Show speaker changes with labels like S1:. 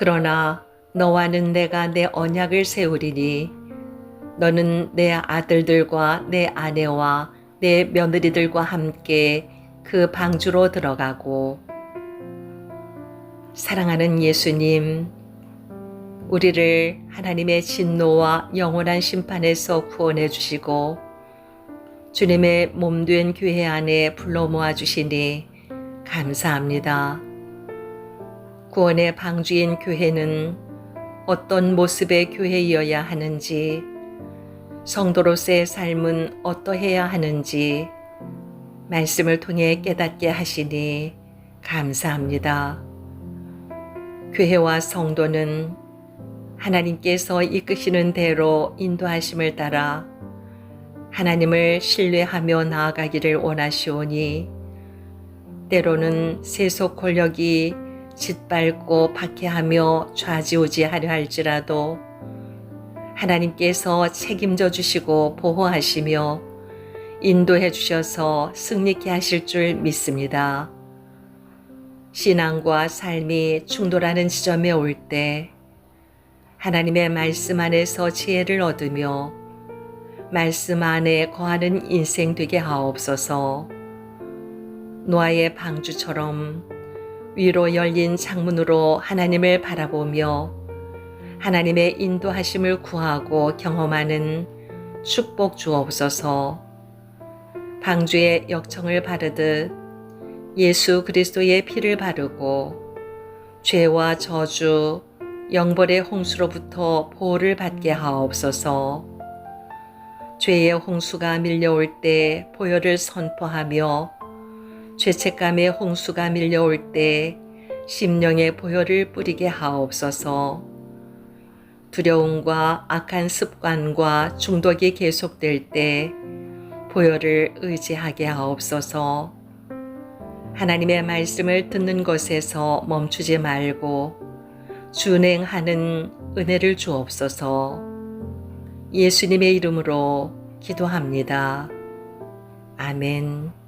S1: 그러나 너와는 내가 내 언약을 세우리니 너는 내 아들들과 내 아내와 내 며느리들과 함께 그 방주로 들어가고 사랑하는 예수님, 우리를 하나님의 진노와 영원한 심판에서 구원해 주시고 주님의 몸 된 교회 안에 불러 모아 주시니 감사합니다. 구원의 방주인 교회는 어떤 모습의 교회이어야 하는지, 성도로서의 삶은 어떠해야 하는지, 말씀을 통해 깨닫게 하시니 감사합니다. 교회와 성도는 하나님께서 이끄시는 대로 인도하심을 따라 하나님을 신뢰하며 나아가기를 원하시오니 때로는 세속 권력이 짓밟고 박해하며 좌지우지하려 할지라도 하나님께서 책임져 주시고 보호하시며 인도해 주셔서 승리케 하실 줄 믿습니다. 신앙과 삶이 충돌하는 지점에 올 때 하나님의 말씀 안에서 지혜를 얻으며 말씀 안에 거하는 인생 되게 하옵소서. 노아의 방주처럼 위로 열린 창문으로 하나님을 바라보며 하나님의 인도하심을 구하고 경험하는 축복 주옵소서. 방주의 역청을 바르듯 예수 그리스도의 피를 바르고 죄와 저주, 영벌의 홍수로부터 보호를 받게 하옵소서. 죄의 홍수가 밀려올 때 보혈을 선포하며 죄책감의 홍수가 밀려올 때 심령의 보혈을 뿌리게 하옵소서. 두려움과 악한 습관과 중독이 계속될 때 보혈을 의지하게 하옵소서. 하나님의 말씀을 듣는 것에서 멈추지 말고 준행하는 은혜를 주옵소서. 예수님의 이름으로 기도합니다. 아멘.